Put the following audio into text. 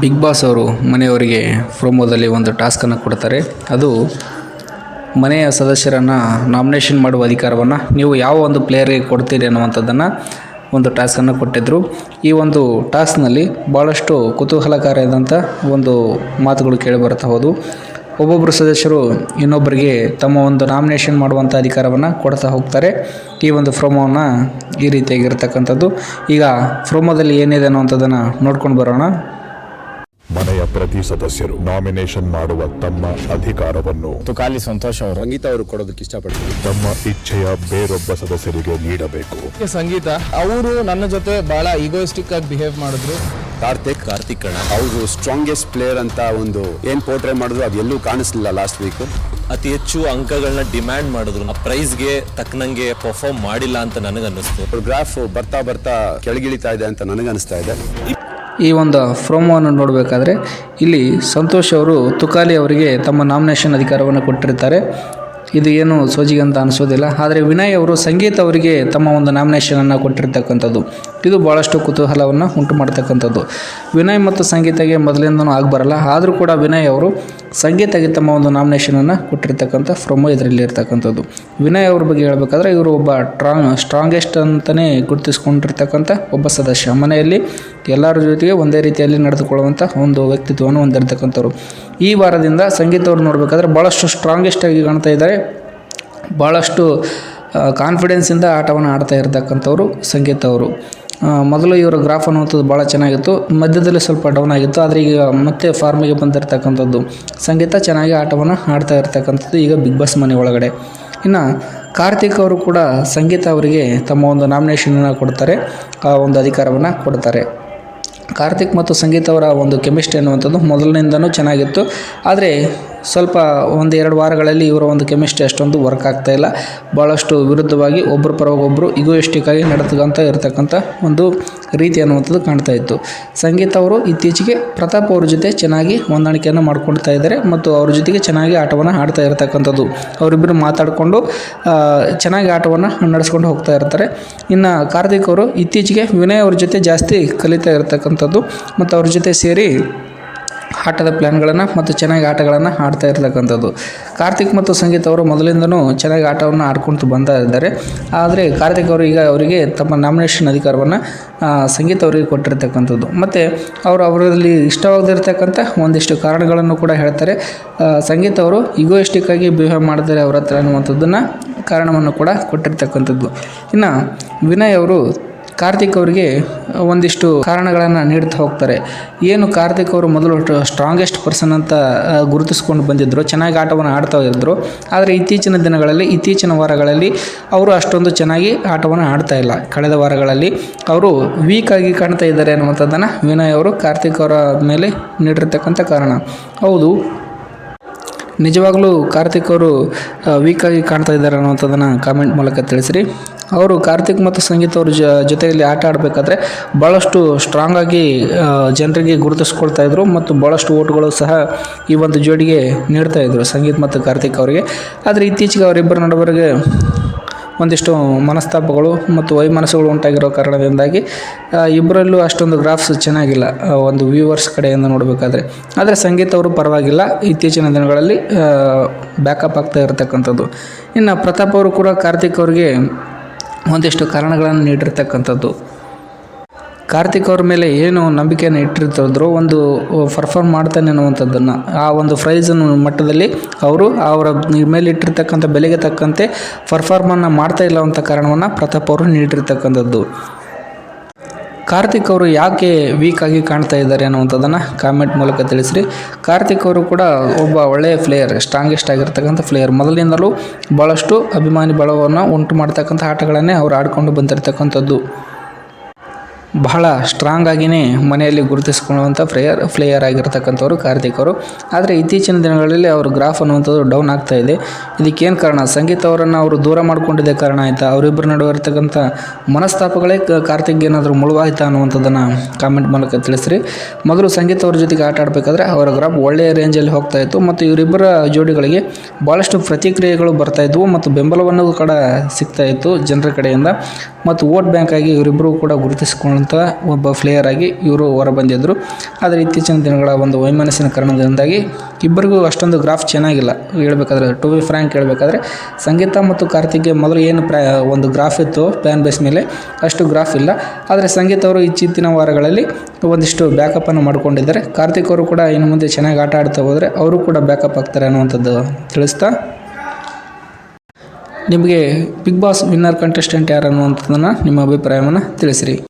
Big boss ಅವರು ಮನೆಯವರಿಗೆ ಪ್ರೋಮೋದಲ್ಲಿ ಒಂದು ಟಾಸ್ಕನ್ನು ಕೊಡ್ತಾರೆ. ಅದು ಮನೆಯ ಸದಸ್ಯರನ್ನು ನಾಮಿನೇಷನ್ ಮಾಡುವ ಅಧಿಕಾರವನ್ನು ನೀವು ಯಾವ ಒಂದು ಪ್ಲೇಯರ್ಗೆ ಕೊಡ್ತೀರಿ ಅನ್ನುವಂಥದ್ದನ್ನು ಒಂದು ಟಾಸ್ಕನ್ನು ಕೊಟ್ಟಿದ್ದರು ಈ ಒಂದು ಟಾಸ್ಕ್ನಲ್ಲಿ ಭಾಳಷ್ಟು ಕುತೂಹಲಕಾರಿಯಾದಂಥ ಒಂದು ಮಾತುಗಳು ಕೇಳಿಬರ್ತಾ ಹೋದವು ಒಬ್ಬೊಬ್ಬರು ಸದಸ್ಯರು ಇನ್ನೊಬ್ಬರಿಗೆ ತಮ್ಮ ಒಂದು ನಾಮಿನೇಷನ್ ಮಾಡುವಂಥ ಅಧಿಕಾರವನ್ನು ಕೊಡ್ತಾ ಹೋಗ್ತಾರೆ. ಈ ಒಂದು ಫ್ರೋಮೋವನ್ನು ಈ ರೀತಿಯಾಗಿರ್ತಕ್ಕಂಥದ್ದು ಈಗ ಫ್ರೋಮೋದಲ್ಲಿ ಏನಿದೆ ಅನ್ನುವಂಥದ್ದನ್ನು ನೋಡ್ಕೊಂಡು ಬರೋಣ. ಮನೆಯ ಪ್ರತಿ ಸದಸ್ಯರು ನಾಮಿನೇಷನ್ ಮಾಡುವ ತಮ್ಮ ಅಧಿಕಾರವನ್ನು ತುಕಾಲಿ ಸಂತೋಷ ಅವರು. ಸಂಗೀತ ಅವರು ಕೊಡೋದಕ್ಕೆ ಇಷ್ಟಪಡ್ತೀವಿ ತಮ್ಮ ಇಚ್ಛೆಯ ಬೇರೊಬ್ಬ ಸದಸ್ಯರಿಗೆ ನೀಡಬೇಕು. ಸಂಗೀತ ಅವರು ನನ್ನ ಜೊತೆ ಬಹಳ ಈಗೋಯಿಸ್ಟಿಕ್ ಆಗಿ ಬಿಹೇವ್ ಮಾಡಿದ್ರು. ಕಾರ್ತಿಕ್ ಕಾರ್ತಿಕ್ ಕಣ ಅವರು ಸ್ಟ್ರಾಂಗೆಸ್ಟ್ ಪ್ಲೇಯರ್ ಅಂತ ಒಂದು ಏನ್ ಪೋರ್ಟ್ರೇ ಮಾಡಿದ್ರು ಅದು ಎಲ್ಲೂ ಕಾಣಿಸ್ಲಿಲ್ಲ ಲಾಸ್ಟ್ ವೀಕ್ ಅತಿ ಹೆಚ್ಚು ಅಂಕಗಳನ್ನ ಡಿಮ್ಯಾಂಡ್ ಮಾಡಿದ್ರು. ಆ ಪ್ರೈಸ್ಗೆ ತಕ್ಕನಂಗೆ ಪರ್ಫಾರ್ಮ್ ಮಾಡಿಲ್ಲ ಅಂತ ನನಗನ್ನಿಸ್ತು. ಗ್ರಾಫ್ ಬರ್ತಾ ಬರ್ತಾ ಕೆಳಗಿಳಿತಾ ಇದೆ ಅಂತ ನನಗನ್ನಿಸ್ತಾ ಇದೆ. ಈ ಒಂದು ಪ್ರೋಮೋವನ್ನು ನೋಡಬೇಕಾದ್ರೆ ಇಲ್ಲಿ ಸಂತೋಷ್ ಅವರು ತುಕಾಲಿ ಅವರಿಗೆ ತಮ್ಮ ನಾಮಿನೇಷನ್ ಅಧಿಕಾರವನ್ನು ಕೊಟ್ಟಿರ್ತಾರೆ. ಇದು ಏನು ಸೋಜಿಗೆ ಅಂತ ಅನಿಸೋದಿಲ್ಲ. ಆದರೆ ವಿನಯ್ ಅವರು ಸಂಗೀತ ಅವರಿಗೆ ತಮ್ಮ ಒಂದು ನಾಮಿನೇಷನನ್ನು ಕೊಟ್ಟಿರ್ತಕ್ಕಂಥದ್ದು. ಇದು ಭಾಳಷ್ಟು ಕುತೂಹಲವನ್ನು ಉಂಟು ಮಾಡ್ತಕ್ಕಂಥದ್ದು ವಿನಯ್ ಮತ್ತು ಸಂಗೀತಗೆ ಮೊದಲಿಂದನೂ ಆಗಬರಲ್ಲ. ಆದರೂ ಕೂಡ ವಿನಯ್ ಅವರು ಸಂಗೀತಗೆ ತಮ್ಮ ಒಂದು ನಾಮಿನೇಷನನ್ನು ಕೊಟ್ಟಿರ್ತಕ್ಕಂಥ ಫ್ರೊಮೋ ಇದರಲ್ಲಿ ಇರ್ತಕ್ಕಂಥದ್ದು. ವಿನಯ್ ಅವ್ರ ಬಗ್ಗೆ ಹೇಳಬೇಕಾದ್ರೆ ಇವರು ಒಬ್ಬ ಟ್ರಾಂಗ್ ಸ್ಟ್ರಾಂಗೆಸ್ಟ್ ಅಂತಲೇ ಗುರುತಿಸ್ಕೊಂಡಿರ್ತಕ್ಕಂಥ ಒಬ್ಬ ಸದಸ್ಯ. ಮನೆಯಲ್ಲಿ ಎಲ್ಲರ ಜೊತೆಗೆ ಒಂದೇ ರೀತಿಯಲ್ಲಿ ನಡೆದುಕೊಳ್ಳುವಂಥ ಒಂದು ವ್ಯಕ್ತಿತ್ವವನ್ನು ಹೊಂದಿರತಕ್ಕಂಥವ್ರು. ಈ ವಾರದಿಂದ ಸಂಗೀತವ್ರು ನೋಡಬೇಕಾದ್ರೆ ಭಾಳಷ್ಟು ಸ್ಟ್ರಾಂಗೆಸ್ಟ್ ಆಗಿ ಕಾಣ್ತಾ ಇದ್ದಾರೆ. ಭಾಳಷ್ಟು ಕಾನ್ಫಿಡೆನ್ಸಿಂದ ಆಟವನ್ನು ಆಡ್ತಾ ಇರತಕ್ಕಂಥವ್ರು ಸಂಗೀತ ಅವರು ಮೊದಲು ಇವರ ಗ್ರಾಫ್ ಅನ್ನುವಂಥದ್ದು ಭಾಳ ಚೆನ್ನಾಗಿತ್ತು. ಮಧ್ಯದಲ್ಲಿ ಸ್ವಲ್ಪ ಡೌನ್ ಆಗಿತ್ತು. ಆದರೆ ಈಗ ಮತ್ತೆ ಫಾರ್ಮಿಗೆ ಬಂದಿರತಕ್ಕಂಥದ್ದು. ಸಂಗೀತ ಚೆನ್ನಾಗಿ ಆಟವನ್ನು ಆಡ್ತಾ ಇರ್ತಕ್ಕಂಥದ್ದು ಈಗ ಬಿಗ್ ಬಾಸ್ ಮನೆ ಒಳಗಡೆ. ಇನ್ನು ಕಾರ್ತಿಕ್ ಅವರು ಕೂಡ ಸಂಗೀತ ಅವರಿಗೆ ತಮ್ಮ ಒಂದು ನಾಮಿನೇಷನನ್ನು ಕೊಡ್ತಾರೆ. ಆ ಒಂದು ಅಧಿಕಾರವನ್ನು ಕೊಡ್ತಾರೆ. ಕಾರ್ತಿಕ್ ಮತ್ತು ಸಂಗೀತ ಅವರ ಒಂದು ಕೆಮಿಸ್ಟ್ರಿ ಅನ್ನುವಂಥದ್ದು ಮೊದಲಿನಿಂದನೂ ಚೆನ್ನಾಗಿತ್ತು. ಆದರೆ ಸ್ವಲ್ಪ ಒಂದು ಎರಡು ವಾರಗಳಲ್ಲಿ ಇವರ ಒಂದು ಕೆಮಿಸ್ಟ್ರಿ ಅಷ್ಟೊಂದು ವರ್ಕ್ ಆಗ್ತಾ ಇಲ್ಲ. ಭಾಳಷ್ಟು ವಿರುದ್ಧವಾಗಿ ಒಬ್ಬರ ಪರವಾಗಿ ಒಬ್ಬರು ಇಗೋಯಿಸ್ಟಿಕ್ ನಡೆದುಕೊಂತ ಇರತಕ್ಕಂಥ ಒಂದು ರೀತಿ ಅನ್ನುವಂಥದ್ದು ಕಾಣ್ತಾ ಇತ್ತು. ಸಂಗೀತ ಅವರು ಇತ್ತೀಚೆಗೆ ಪ್ರತಾಪ್ ಅವ್ರ ಜೊತೆ ಚೆನ್ನಾಗಿ ಹೊಂದಾಣಿಕೆಯನ್ನು ಮಾಡ್ಕೊಳ್ತಾ ಇದ್ದಾರೆ ಮತ್ತು ಅವ್ರ ಜೊತೆಗೆ ಚೆನ್ನಾಗಿ ಆಟವನ್ನು ಆಡ್ತಾ ಇರತಕ್ಕಂಥದ್ದು. ಅವರಿಬ್ಬರು ಮಾತಾಡಿಕೊಂಡು ಚೆನ್ನಾಗಿ ಆಟವನ್ನು ನಡೆಸ್ಕೊಂಡು ಹೋಗ್ತಾ ಇರ್ತಾರೆ. ಇನ್ನು ಕಾರ್ತಿಕ್ ಅವರು ಇತ್ತೀಚೆಗೆ ವಿನಯ್ ಅವ್ರ ಜೊತೆ ಜಾಸ್ತಿ ಕಲಿತಾ ಇರತಕ್ಕಂಥದ್ದು ಮತ್ತು ಅವ್ರ ಜೊತೆ ಸೇರಿ ಆಟದ ಪ್ಲ್ಯಾನ್ಗಳನ್ನು ಮತ್ತು ಚೆನ್ನಾಗಿ ಆಟಗಳನ್ನು ಆಡ್ತಾ ಇರ್ತಕ್ಕಂಥದ್ದು. ಕಾರ್ತಿಕ್ ಮತ್ತು ಸಂಗೀತ ಅವರು ಮೊದಲಿಂದನೂ ಚೆನ್ನಾಗಿ ಆಟವನ್ನು ಆಡ್ಕೊಳ್ತು ಬಂದಾ ಇದ್ದಾರೆ. ಆದರೆ ಕಾರ್ತಿಕ್ ಅವರು ಈಗ ಅವರಿಗೆ ತಮ್ಮ ನಾಮಿನೇಷನ್ ಅಧಿಕಾರವನ್ನು ಸಂಗೀತ ಅವರಿಗೆ ಕೊಟ್ಟಿರ್ತಕ್ಕಂಥದ್ದು. ಮತ್ತು ಅವರು ಅವರಲ್ಲಿ ಇಷ್ಟವಾಗದಿರ್ತಕ್ಕಂಥ ಒಂದಿಷ್ಟು ಕಾರಣಗಳನ್ನು ಕೂಡ ಹೇಳ್ತಾರೆ. ಸಂಗೀತ ಅವರು ಇಗೋಯಿಸ್ಟಿಕ್ ಆಗಿ ಬಿಹೇವ್ ಮಾಡ್ತಾರೆ ಅವ್ರ ಹತ್ರ ಅನ್ನುವಂಥದ್ದನ್ನು ಕಾರಣವನ್ನು ಕೂಡ ಕೊಟ್ಟಿರ್ತಕ್ಕಂಥದ್ದು. ಇನ್ನು ವಿನಯ್ ಅವರು ಕಾರ್ತಿಕ್ ಅವರಿಗೆ ಒಂದಿಷ್ಟು ಕಾರಣಗಳನ್ನು ನೀಡ್ತಾ ಹೋಗ್ತಾರೆ. ಏನು ಕಾರ್ತಿಕ್ ಅವರು ಮೊದಲು ಸ್ಟ್ರಾಂಗೆಸ್ಟ್ ಪರ್ಸನ್ ಅಂತ ಗುರುತಿಸ್ಕೊಂಡು ಬಂದಿದ್ದರು ಚೆನ್ನಾಗಿ ಆಟವನ್ನು ಆಡ್ತಾ ಇದ್ದರು ಆದರೆ ಇತ್ತೀಚಿನ ದಿನಗಳಲ್ಲಿ, ಇತ್ತೀಚಿನ ವಾರಗಳಲ್ಲಿ ಅವರು ಅಷ್ಟೊಂದು ಚೆನ್ನಾಗಿ ಆಟವನ್ನು ಆಡ್ತಾ ಇಲ್ಲ. ಕಳೆದ ವಾರಗಳಲ್ಲಿ ಅವರು ವೀಕ್ ಆಗಿ ಕಾಣ್ತಾ ಇದ್ದಾರೆ ಅನ್ನುವಂಥದ್ದನ್ನು ವಿನಯ್ ಅವರು ಕಾರ್ತಿಕ್ ಅವರ ಮೇಲೆ ನೀಡಿರ್ತಕ್ಕಂಥ ಕಾರಣ. ಹೌದು ನಿಜವಾಗ್ಲೂ ಕಾರ್ತಿಕ್ ಅವರು ವೀಕಾಗಿ ಕಾಣ್ತಾ ಇದ್ದಾರೆ ಅನ್ನುವಂಥದ್ದನ್ನು ಕಾಮೆಂಟ್ ಮೂಲಕ ತಿಳಿಸ್ರಿ. ಅವರು ಕಾರ್ತಿಕ್ ಮತ್ತು ಸಂಗೀತ ಅವ್ರ ಜೊತೆಯಲ್ಲಿ ಆಟ ಆಡಬೇಕಾದ್ರೆ ಭಾಳಷ್ಟು ಸ್ಟ್ರಾಂಗ್ ಆಗಿ ಜನರಿಗೆ ಗುರುತಿಸ್ಕೊಳ್ತಾ ಇದ್ರು ಮತ್ತು ಭಾಳಷ್ಟು ಓಟ್ಗಳು ಸಹ ಈ ಒಂದು ಜೋಡಿಗೆ ನೀಡ್ತಾ ಇದ್ರು ಸಂಗೀತ್ ಮತ್ತು ಕಾರ್ತಿಕ್ ಅವರಿಗೆ. ಆದರೆ ಇತ್ತೀಚೆಗೆ ಅವರಿಬ್ಬರ ನಡುವರೆಗೆ ಒಂದಿಷ್ಟು ಮನಸ್ತಾಪಗಳು ಮತ್ತು ವೈಮನಸ್ಸುಗಳು ಉಂಟಾಗಿರೋ ಕಾರಣದಿಂದಾಗಿ ಇಬ್ಬರಲ್ಲೂ ಅಷ್ಟೊಂದು ಗ್ರಾಫ್ಸ್ ಚೆನ್ನಾಗಿಲ್ಲ ಒಂದು ವ್ಯೂವರ್ಸ್ ಕಡೆಯಿಂದ ನೋಡಬೇಕಾದ್ರೆ. ಆದರೆ ಸಂಗೀತ ಅವರು ಪರವಾಗಿಲ್ಲ, ಇತ್ತೀಚಿನ ದಿನಗಳಲ್ಲಿ ಬ್ಯಾಕಪ್ ಆಗ್ತಾ ಇರತಕ್ಕಂಥದ್ದು. ಇನ್ನು ಪ್ರತಾಪ್ ಅವರು ಕೂಡ ಕಾರ್ತಿಕ್ ಅವರಿಗೆ ಒಂದಿಷ್ಟು ಕಾರಣಗಳನ್ನು ನೀಡಿರ್ತಕ್ಕಂಥದ್ದು. ಕಾರ್ತಿಕ್ ಅವ್ರ ಮೇಲೆ ಏನು ನಂಬಿಕೆಯನ್ನು ಇಟ್ಟಿರ್ತಿದ್ರು ಒಂದು ಪರ್ಫಾರ್ಮ್ ಮಾಡ್ತಾನೆ ಅನ್ನುವಂಥದ್ದನ್ನು, ಆ ಒಂದು ಪ್ರೈಸನ್ನು ಮಟ್ಟದಲ್ಲಿ ಅವರು ಅವರ ಮೇಲೆ ಇಟ್ಟಿರ್ತಕ್ಕಂಥ, ಬೆಲೆಗೆ ತಕ್ಕಂತೆ ಪರ್ಫಾರ್ಮನ್ನು ಮಾಡ್ತಾ ಇಲ್ಲ ಅಂತ ಕಾರಣವನ್ನು ಪ್ರತಾಪ್ ಅವರು ನೀಡಿರ್ತಕ್ಕಂಥದ್ದು. ಕಾರ್ತಿಕ್ ಅವರು ಯಾಕೆ ವೀಕ್ ಆಗಿ ಕಾಣ್ತಾ ಇದ್ದಾರೆ ಅನ್ನುವಂಥದ್ದನ್ನು ಕಾಮೆಂಟ್ ಮೂಲಕ ತಿಳಿಸ್ರಿ. ಕಾರ್ತಿಕ್ ಅವರು ಕೂಡ ಒಬ್ಬ ಒಳ್ಳೆಯ ಪ್ಲೇಯರ್ ಸ್ಟ್ರಾಂಗೆಸ್ಟ್ ಆಗಿರ್ತಕ್ಕಂಥ ಪ್ಲೇಯರ್ ಮೊದಲಿನಿಂದಲೂ ಭಾಳಷ್ಟು ಅಭಿಮಾನಿ ಬಳವನ್ನು ಉಂಟು ಮಾಡ್ತಕ್ಕಂಥ ಆಟಗಳನ್ನೇ ಅವರು ಆಡ್ಕೊಂಡು ಬಂದಿರತಕ್ಕಂಥದ್ದು. ಬಹಳ ಸ್ಟ್ರಾಂಗ್ ಆಗಿಯೇ ಮನೆಯಲ್ಲಿ ಗುರುತಿಸಿಕೊಳ್ಳುವಂಥ ಪ್ಲೇಯರ್ ಪ್ಲೇಯರ್ ಆಗಿರ್ತಕ್ಕಂಥವ್ರು ಕಾರ್ತಿಕ್ ಅವರು ಆದರೆ ಇತ್ತೀಚಿನ ದಿನಗಳಲ್ಲಿ ಅವ್ರ ಗ್ರಾಫ್ ಅನ್ನುವಂಥದ್ದು ಡೌನ್ ಆಗ್ತಾ ಇದೆ. ಇದಕ್ಕೇನು ಕಾರಣ? ಸಂಗೀತ ಅವರನ್ನು ಅವರು ದೂರ ಮಾಡಿಕೊಂಡಿದ್ದೇ ಕಾರಣ ಆಯಿತಾ? ಅವರಿಬ್ಬರ ನಡುವೆ ಇರತಕ್ಕಂಥ ಮನಸ್ತಾಪಗಳೇ ಕಾರ್ತಿಕ್ ಏನಾದರೂ ಮುಳುವಾಯಿತ ಅನ್ನುವಂಥದ್ದನ್ನು ಕಾಮೆಂಟ್ ಮೂಲಕ ತಿಳಿಸ್ರಿ. ಮೊದಲು ಸಂಗೀತ ಅವ್ರ ಜೊತೆಗೆ ಆಟ ಆಡಬೇಕಾದ್ರೆ ಅವರ ಗ್ರಾಫ್ ಒಳ್ಳೆಯ ರೇಂಜಲ್ಲಿ ಹೋಗ್ತಾ ಇತ್ತು ಮತ್ತು ಇವರಿಬ್ಬರ ಜೋಡಿಗಳಿಗೆ ಭಾಳಷ್ಟು ಪ್ರತಿಕ್ರಿಯೆಗಳು ಬರ್ತಾ ಇದ್ವು ಮತ್ತು ಬೆಂಬಲವನ್ನು ಕೂಡ ಸಿಗ್ತಾ ಇತ್ತು ಜನರ ಕಡೆಯಿಂದ. ಮತ್ತು ವೋಟ್ ಬ್ಯಾಂಕ್ ಆಗಿ ಇವರಿಬ್ಬರು ಕೂಡ ಗುರುತಿಸಿಕೊಂಡಂಥ ಒಬ್ಬ ಪ್ಲೇಯರ್ ಆಗಿ ಇವರು ಹೊರಬಂದಿದ್ದರು ಆದರೆ ಇತ್ತೀಚಿನ ದಿನಗಳ ಒಂದು ವೈಮನಸ್ಸಿನ ಕಾರಣದಿಂದಾಗಿ ಇಬ್ಬರಿಗೂ ಅಷ್ಟೊಂದು ಗ್ರಾಫ್ ಚೆನ್ನಾಗಿಲ್ಲ. ಹೇಳ್ಬೇಕಾದ್ರೆ ಟು ಬಿ ಫ್ರ್ಯಾಂಕ್ ಹೇಳಬೇಕಾದ್ರೆ ಸಂಗೀತ ಮತ್ತು ಕಾರ್ತಿಕ್ಗೆ ಮೊದಲು ಏನು ಒಂದು ಗ್ರಾಫ್ ಇತ್ತು ಪ್ಯಾನ್ ಬೇಸ್ ಮೇಲೆ? ಅಷ್ಟು ಗ್ರಾಫ್ ಇಲ್ಲ. ಆದರೆ ಸಂಗೀತ ಅವರು ಇತ್ತೀಚಿನ ವಾರಗಳಲ್ಲಿ ಒಂದಿಷ್ಟು ಬ್ಯಾಕಪ್ಪನ್ನು ಮಾಡಿಕೊಂಡಿದ್ದಾರೆ. ಕಾರ್ತಿಕ್ ಅವರು ಕೂಡ ಇನ್ನು ಮುಂದೆ ಚೆನ್ನಾಗಿ ಆಟ ಆಡ್ತಾ ಹೋದರೆ ಅವರು ಕೂಡ ಬ್ಯಾಕಪ್ ಆಗ್ತಾರೆ ಅನ್ನುವಂಥದ್ದು ತಿಳಿಸ್ತಾ ನಿಮಗೆ ಬಿಗ್ ಬಾಸ್ ವಿನ್ನರ್ ಕಂಟೆಸ್ಟೆಂಟ್ ಯಾರು ಅನ್ನುವಂಥದ್ದನ್ನು ನಿಮ್ಮ ಅಭಿಪ್ರಾಯವನ್ನು ತಿಳಿಸಿರಿ.